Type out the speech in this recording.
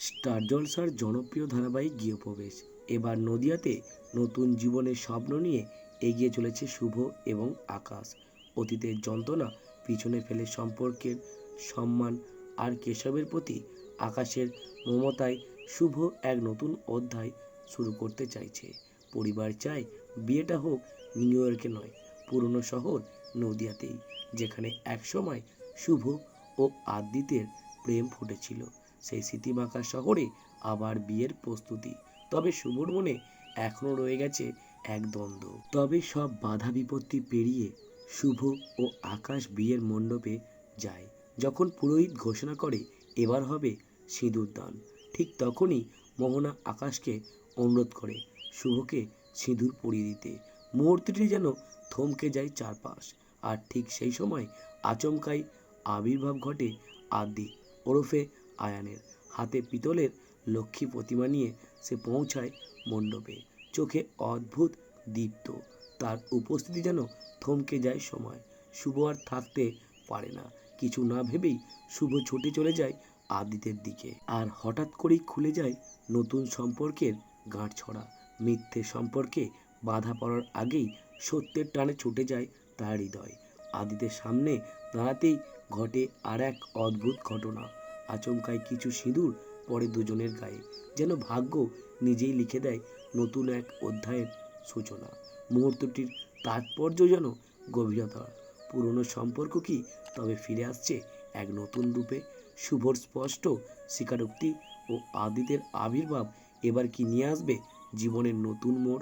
Star জলসার জনপ্রিয় ধারাবাহিক গৃহপ্রবেশ। এবার নদিয়াতে নতুন জীবনের স্বপ্ন নিয়ে এগিয়ে চলেছে শুভ এবং আকাশ। অতীতের যন্ত্রণা পিছনে ফেলে সম্পর্কের সম্মান আর কেশবের প্রতি আকাশের মমতায় শুভ এক নতুন অধ্যায় শুরু করতে চাইছে। পরিবার চায় বিয়েটা হোক নিউ ইয়র্কে নয়, পুরনো শহর নদিয়াতেই, যেখানে একসময় শুভ ও আদিতের প্রেম ফুটেছিল। সেই স্মৃতিমাখা শহরে আবার বিয়ের প্রস্তুতি। তবে শুভর মনে এখনও রয়ে গেছে এক দ্বন্দ্ব। তবে সব বাধা বিপত্তি পেরিয়ে শুভ ও আকাশ বিয়ের মণ্ডপে যায়। যখন পুরোহিত ঘোষণা করে এবার হবে সিঁদুর দান, ঠিক তখনই মোহনা আকাশকে অনুরোধ করে শুভকে সিঁদুর পরিয়ে দিতে। মুহূর্তটি যেন থমকে যায় চারপাশ, আর ঠিক সেই সময় আচমকাই আবির্ভাব ঘটে আদি ওরফে আয়ানের হাতে পিতলের লক্ষ্মী প্রতিমা নিয়ে সে পৌঁছায় মণ্ডপে। চোখে অদ্ভুত দীপ্ত। তার উপস্থিতি যেন থমকে যায় সময়। শুভ আর থাকতে পারে না। কিছু না ভেবেই শুভ ছুটে চলে যায় আদিতের দিকে। আর হঠাৎ করেই খুলে যায় নতুন সম্পর্কের গাঁট ছড়া মিথ্যে সম্পর্কে বাধা পড়ার আগেই সত্যের টানে ছুটে যায় তার হৃদয়। আদিতের সামনে দাঁড়াতেই ঘটে আর এক অদ্ভুত ঘটনা। আচমকায় কিছু সিঁদুর পড়ে দুজনের গায়ে। যেন ভাগ্য নিজেই লিখে দেয় নতুন এক অধ্যায়ের সূচনা। মুহূর্তটির তাৎপর্য যেন গভীরতা। পুরনো সম্পর্ক কি তবে ফিরে আসছে এক নতুন রূপে। শুভর স্পষ্ট স্বীকারোক্তি ও আদিতের আবির্ভাব এবার কি নিয়ে আসবে জীবনের নতুন মোড়?